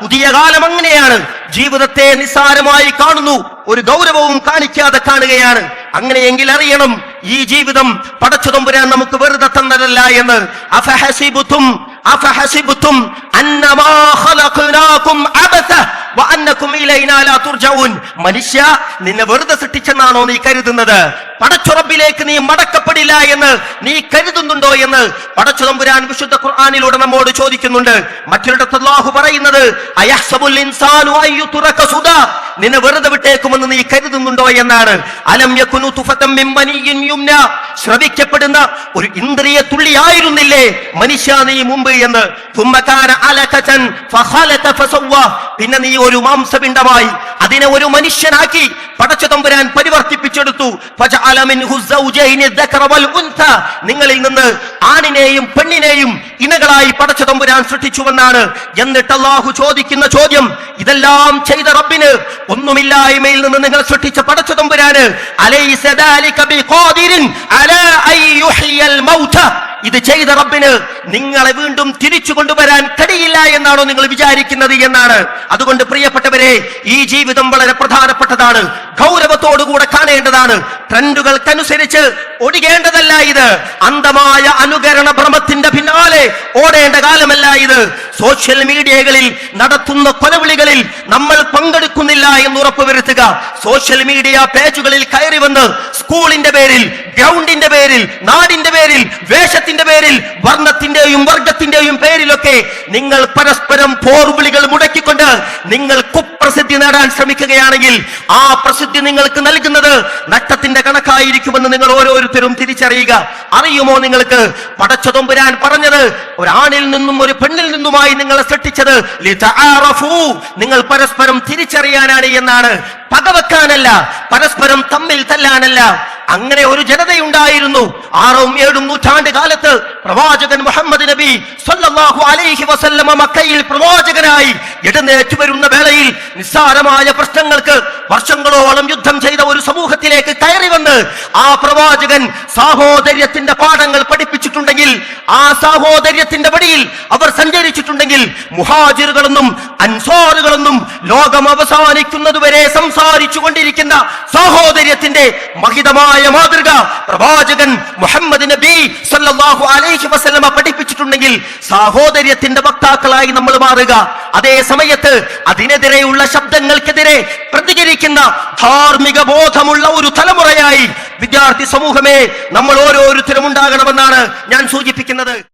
പുതിയ കാലം അങ്ങനെയാണ്. ജീവിതത്തെ നിസ്സാരമായി കാണുന്നു. ഒരു ഗൗരവവും കാണിക്കാതെ കാണുകയാണ്. അങ്ങനെയെങ്കിൽ അറിയണം ഈ ജീവിതം പടച്ചുതമ്പുരാൻ നമുക്ക് വെറുതെ തന്നതല്ല എന്ന്. അഫഹസിബുത്തും അഫഹസിബുത്തും അന്നമാ ഖലഖനാകും അബസ മനുഷ്യ നിന്നെ വെറുതെ സൃഷ്ടിച്ചെന്നാണോ നീ കരുതുന്നത്? പടച്ചുറപ്പിലേക്ക് നീ മടക്കപ്പെടില്ല എന്ന് നീ കരുതുന്നുണ്ടോ എന്ന് പടച്ചുറമ്പുരാൻ വിശുദ്ധ ഖുർആാനിലൂടെ നമ്മോട് ചോദിക്കുന്നുണ്ട്. മറ്റൊരിടത്തു പറയുന്നത് നിന്നെ വെറുതെ വിട്ടേക്കുമെന്ന് നീ കരുതുന്നുണ്ടോ എന്നാണ്. ശ്രവിക്കപ്പെടുന്ന ഒരു ഇന്ദ്രിയ തുള്ളിയായിരുന്നില്ലേ മനുഷ്യ നീ മുമ്പ് എന്ന്. പിന്നെ നീ ഒരു മാംസ മാംസപിണ്ഡമായി അതിനെ ഒരു മനുഷ്യനാക്കി പടച്ചുതമ്പുരാൻ പരിവർത്തിപ്പിച്ചെടുത്തു. നിങ്ങളിൽ നിന്ന് ആണിനെയും പെണ്ണിനെയും ഇണകളായി പടച്ചുതമ്പുരാൻ സൃഷ്ടിച്ചുവെന്നാണ്. എന്നിട്ട് അള്ളാഹു ചോദിക്കുന്ന ചോദ്യം ഇതെല്ലാം ചെയ്ത റബ്ബിന് ഒന്നുമില്ലായ്മയിൽ നിന്ന് നിങ്ങൾ സൃഷ്ടിച്ച പടച്ചു തമ്പുരാന്. ഇത് ചെയ്ത റബ്ബിന് നിങ്ങളെ വീണ്ടും തിരിച്ചു കൊണ്ടുവരാൻ കഴിയില്ല എന്നാണോ നിങ്ങൾ വിചാരിക്കുന്നത് എന്നാണ്. അതുകൊണ്ട് പ്രിയപ്പെട്ടവരെ ഈ ജീവിതം വളരെ പ്രധാനപ്പെട്ടതാണ്. ഗൗരവത്തോടുകൂടെ കാണേണ്ടതാണ്. ട്രെൻഡുകൾക്കനുസരിച്ച് ഓടിക്കേണ്ടതല്ല ഇത്. അന്ധമായ അനുകരണ ഭ്രമത്തിന്റെ പിന്നാലെ ഓടേണ്ട കാലമല്ല ഇത്. സോഷ്യൽ മീഡിയകളിൽ നടത്തുന്ന കൊലവിളികളിൽ നമ്മൾ പങ്കെടുക്കുന്നില്ല എന്ന് ഉറപ്പുവരുത്തുക. സോഷ്യൽ മീഡിയ പേജുകളിൽ കയറി വന്ന് സ്കൂളിന്റെ പേരിൽ ഗ്രൗണ്ടിന്റെ പേരിൽ നാടിന്റെ പേരിൽ വേഷത്തിന്റെ പേരിൽ വർണത്തിന്റെയും വർഗത്തിന്റെയും പേരിലൊക്കെ നിങ്ങൾ പരസ്പരം പോർവിളികൾ മുടക്കിക്കൊണ്ട് നിങ്ങൾ കുപ്രസിദ്ധി നേടാൻ ശ്രമിക്കുകയാണെങ്കിൽ ആ പ്രസിദ്ധി നിങ്ങൾക്ക് നൽകുന്നത് നഷ്ടത്തിന്റെ കണക്കായിരിക്കുമെന്ന് നിങ്ങൾ ഓരോരുത്തരും തിരിച്ചറിയുക. അറിയുമോ നിങ്ങൾക്ക്? പടച്ചതൊമ്പുരാൻ പറഞ്ഞത് ഒരാണിൽ നിന്നും ഒരു പെണ്ണിൽ നിന്നുമായി നിങ്ങളെ സൃഷ്ടിച്ചത്. നിങ്ങൾ പരസ്പരം തിരിച്ചറിയാനാണ് എന്നാണ്. പകവെക്കാനല്ല പരസ്പരം തമ്മിൽ തല്ലാനല്ല. അങ്ങനെ ഒരു ജനതയുണ്ടായിരുന്നു. ആറും ഏഴും നൂറ്റാണ്ട് കാലത്ത് പ്രവാചകൻ മുഹമ്മദ് നബി സല്ലല്ലാഹു അലൈഹി വസല്ലമ മക്കയിൽ പ്രവാചകനായി എഴുന്നേറ്റ് വരുന്ന വേളയിൽ നിസ്സാരമായ പ്രശ്നങ്ങൾക്ക് വർഷങ്ങളോളം യുദ്ധം ചെയ്ത ഒരു സമൂഹത്തിലേക്ക് കയറി ആ പ്രവാചകൻ സാഹോദര്യത്തിന്റെ പാഠങ്ങൾ പഠിപ്പിച്ചിട്ടുണ്ടെങ്കിൽ ആ സാഹോദര്യത്തിന്റെ വടിയിൽ അവർ സഞ്ചരിച്ചിട്ടുണ്ടെങ്കിൽ മുഹാജിറുകളെന്നും അൻസാറുകളെന്നും ലോകം അവസാനിക്കുന്നതുവരെ സംസാരിച്ചു കൊണ്ടിരിക്കുന്ന സാഹോദര്യത്തിന്റെ മഹിതമായ മാതൃക പ്രവാചകൻ മുഹമ്മദ് നബി സല്ലല്ലാഹു അലൈഹി വസല്ലമ പഠിപ്പിച്ചിട്ടുണ്ടെങ്കിൽ സാഹോദര്യത്തിന്റെ വക്താക്കളായി നമ്മൾ മാറുക. അതേ സമയത്ത് അതിനെതിരെയുള്ള ശബ്ദങ്ങൾക്കെതിരെ പ്രതികരിക്കുന്ന ധാർമ്മിക ബോധമുള്ള ഒരു തലമുറയായി വിദ്യാർത്ഥി സമൂഹമേ നമ്മൾ ഓരോരുത്തരും ഉണ്ടാകണമെന്നാണ് ഞാൻ സൂചിപ്പിക്കുന്നത്.